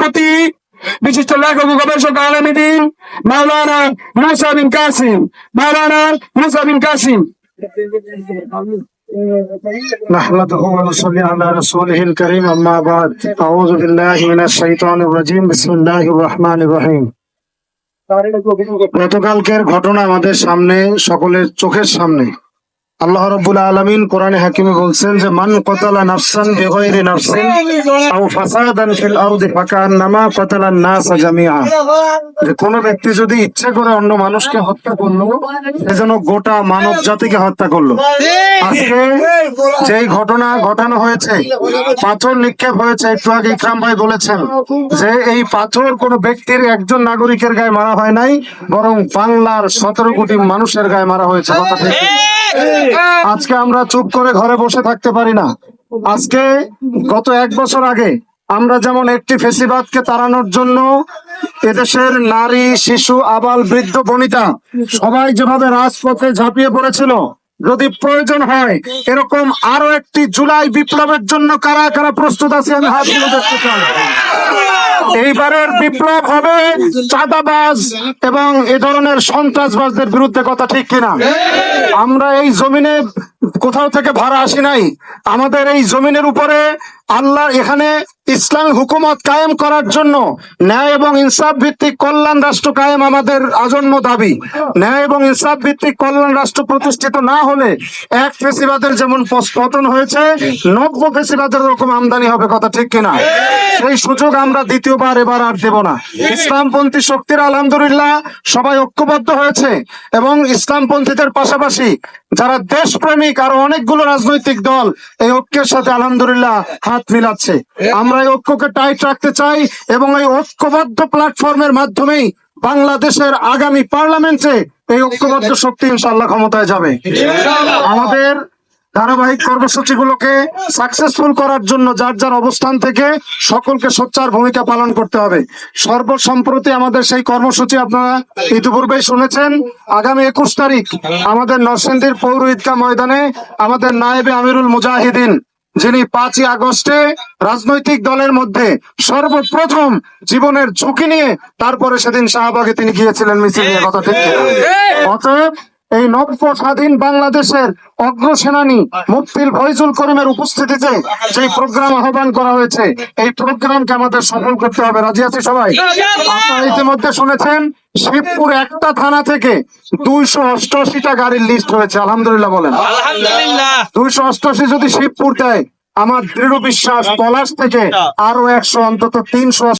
সভাপতি বিশিষ্ট লেখক ও গবেষক আলমীদিন মাওলানা মুসা বিন কাসিম মাওলানা মুসা বিন কাসিম نحمده ونصلي على رسوله الكريم أما بعد أعوذ بالله من الشيطان الرجيم بسم الله الرحمن الرحيم গতকালকের ঘটনা আমাদের সামনে সকলের চোখের সামনে আল্লাহ রব্বুল আলমিন কোরআনে হাকিমে বলছেন যে, মান কতালা নাফসান বেগয়রি নাফসিন আও ফাসাদান ফিল আরদি ফাকান্নামা কতালান নাস জামিআ। যে, কোনো ব্যক্তি যদি ইচ্ছে করে অন্য মানুষকে হত্যা করল, সে যেন গোটা মানব জাতিকে হত্যা করল। আজকে যেই ঘটনা ঘটানো হয়েছে, পাথর নিক্ষেপ হয়েছে, একটু আগে ইকরাম ভাই বলেছেন যে, এই পাথর কোনো ব্যক্তির একজন নাগরিকের গায়ে মারা হয় নাই, বরং বাংলার সতেরো কোটি মানুষের গায়ে মারা হয়েছে। কথা ঠিক আজকে আমরা চুপ করে ঘরে বসে থাকতে পারি না। আজকে গত এক বছর আগে আমরা যেমন একটি ফেসিবাদকে তাড়ানোর জন্য এদেশের নারী, শিশু, আবাল, বৃদ্ধ, বনিতা সবাই যেভাবে রাজপথে ঝাঁপিয়ে পড়েছিল যদি প্রয়োজন হয়, এরকম আরও একটি জুলাই বিপ্লবের জন্য কারা কারা প্রস্তুত আছে আমি হাত তুলে দেখতে চাই। এইবারের বিপ্লব হবে চাঁদাবাজ এবং এ ধরনের সন্ত্রাসবাজদের বিরুদ্ধে কথা ঠিক কিনা। আমরা এই জমিনে কোথাও থেকে ভাড়া আসি নাই। আমাদের এই জমিনের উপরে আল্লাহ এখানে ইসলামী হুকুমত কায়েম করার জন্য ন্যায় এবং ইনসাফ ভিত্তিক কল্যাণ রাষ্ট্র কায়েম আমাদের আজন্ম দাবি। ন্যায় এবং ইনসাফ ভিত্তিক কল্যাণ রাষ্ট্র প্রতিষ্ঠিত না হলে এক ফেসিবাদের যেমন পতন হয়েছে, নব্য ফেসিবাদের রকম আমদানি হবে কথা ঠিক কিনা? সেই সুযোগ আমরা দ্বিতীয়বার এবার আর দেব না। ইসলামপন্থী শক্তির আলহামদুলিল্লাহ সবাই ঐক্যবদ্ধ হয়েছে এবং ইসলামপন্থীদের পাশাপাশি যারা দেশপ্রেমিক আরও অনেকগুলো রাজনৈতিক দল এই ঐক্যের সাথে আলহামদুলিল্লাহ হাত মিলাচ্ছে। আমরা এই ঐক্যকে টাইট রাখতে চাই এবং এই ঐক্যবদ্ধ প্ল্যাটফর্মের মাধ্যমেই বাংলাদেশের আগামী পার্লামেন্টে এই ঐক্যবদ্ধ শক্তি ইনশাল্লাহ ক্ষমতায় যাবে। আমাদের ধারাবাহিক কর্মসূচিগুলোকে সাকসেসফুল করার জন্য যার যার অবস্থান থেকে সকলকে সোচ্চার ভূমিকা পালন করতে হবে। সর্বসম্প্রতি আমাদের সেই কর্মসূচি আপনারা ইতিপূর্বেই শুনেছেন। আগামী একুশ তারিখ আমাদের নরসিংদীর পৌর ঈদগাহ ময়দানে আমাদের নায়েবে আমিরুল মুজাহিদিন যিনি পাঁচই আগস্টে রাজনৈতিক দলের মধ্যে সর্বপ্রথম জীবনের ঝুঁকি নিয়ে তারপরে সেদিন শাহবাগে তিনি গিয়েছিলেন মিছিল নিয়ে কথা ঠিক অতএব এই নব্য স্বাধীন বাংলাদেশের অগ্রসেনানী মুফতিল ফয়জুল করিমের উপস্থিতিতে যে প্রোগ্রাম আহ্বান করা হয়েছে এই প্রোগ্রামকে আমাদের সফল করতে হবে। রাজি আছি সবাই? আপনারা ইতিমধ্যে শুনেছেন শিবপুর একটা থানা থেকে দুইশো অষ্টআশিটা গাড়ির লিস্ট হয়েছে আলহামদুলিল্লাহ বলেন। দুইশো অষ্টআশি যদি শিবপুর দেয় আমার দৃঢ় বিশ্বাস পলাশ থেকে আরও একশো অন্তত তিনশো